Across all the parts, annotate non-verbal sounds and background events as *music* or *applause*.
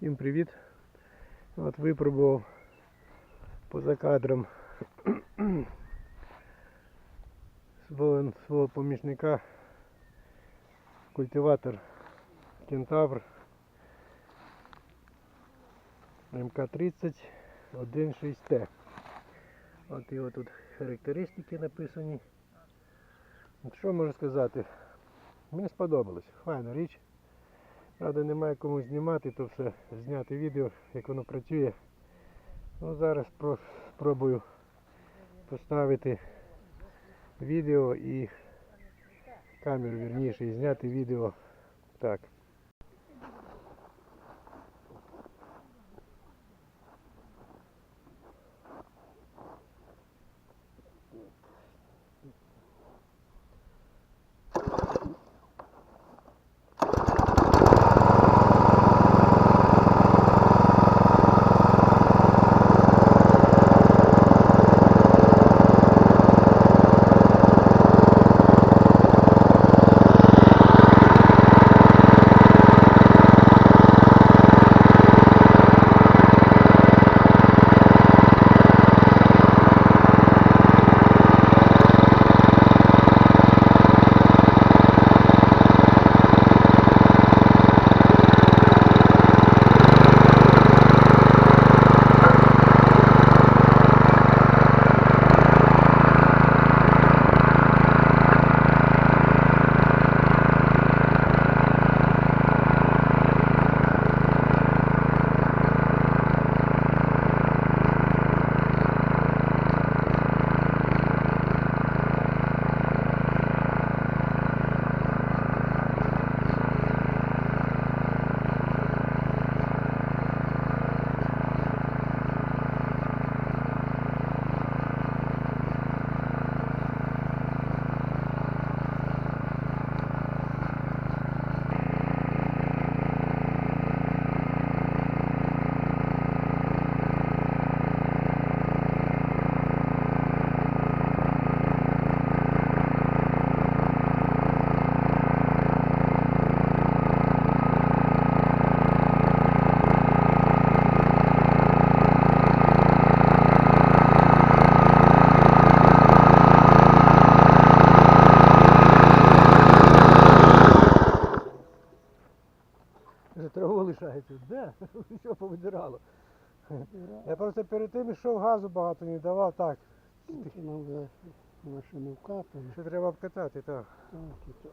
Всім привіт. От випробував поза кадром *clears throat* свого, свого помічника культиватор Кентавр МК-30 1.6Т. От його тут характеристики написані. Що можу сказати? Мені сподобалось. Файна річ. Правда, немає кому знімати, то все зняти відео, як воно працює. Ну, зараз спробую поставити відео і камеру вірніше і зняти відео так. *laughs* Що повидирало? Я просто перед тим йшов газу багато не давав, так. Нам вже машину вкатали, Що треба обкатати, так. так, і то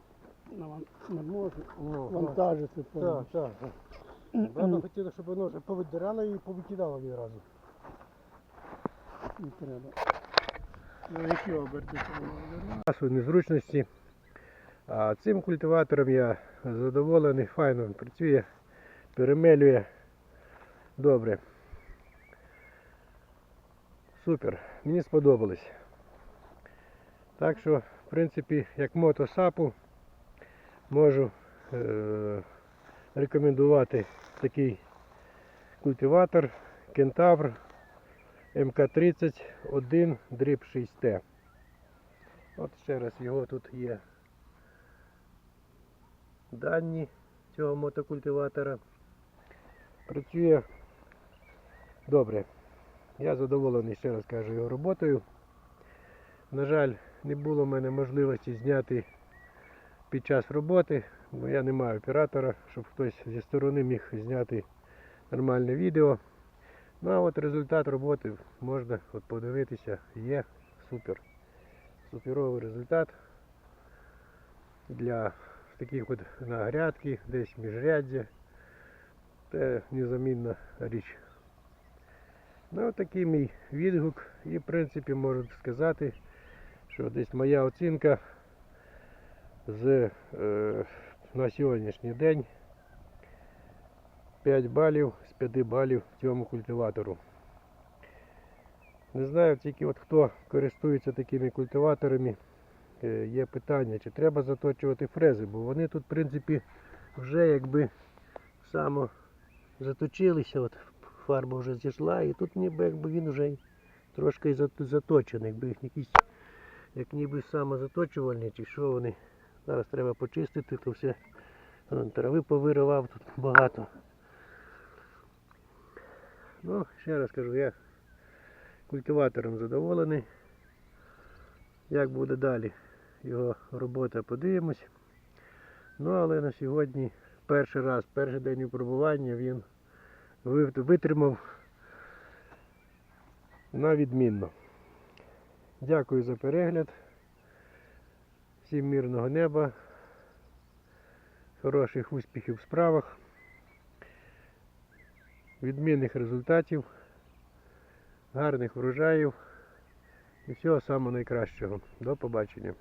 не можна вантажити так, повністю. так. так. Брата хотіла, щоб воно вже повидирало і повикидало відразу. Не треба. Ну, які оберти воно Часу незручності. А цим культиватором я задоволений, файно він працює, перемелює добре. Супер, мені сподобалось. Так що, в принципі, як мотосапу можу е- рекомендувати такий культиватор Кентавр МК-30 1 дріб 6Т. От ще раз його тут є дані цього мотокультиватора. Працює добре. Я задоволений, ще раз кажу, його роботою. На жаль, не було в мене можливості зняти під час роботи, бо я не маю оператора, щоб хтось зі сторони міг зняти нормальне відео. Ну а от результат роботи можна от подивитися, є супер. Суперовий результат для таких от на грядки, десь міжряддя. Це незамінна річ. Ну, такий мій відгук. І в принципі можу сказати, що десь моя оцінка з е, на сьогоднішній день 5 балів з 5 балів цьому культиватору. Не знаю тільки от хто користується такими культиваторами, е, є питання, чи треба заточувати фрези, бо вони тут, в принципі, вже якби само заточилися, от фарба вже зійшла, і тут ніби якби він вже трошки заточений, якби якийсь, як ніби самозаточувальні, чи що вони. Зараз треба почистити, то все трави повиривав тут багато. Ну, ще раз кажу, я культиватором задоволений. Як буде далі його робота, подивимось. Ну, але на сьогодні перший раз, перший день випробування він витримав на відмінно. Дякую за перегляд. Всім мирного неба, хороших успіхів в справах, відмінних результатів, гарних врожаїв і всього самого найкращого. До побачення.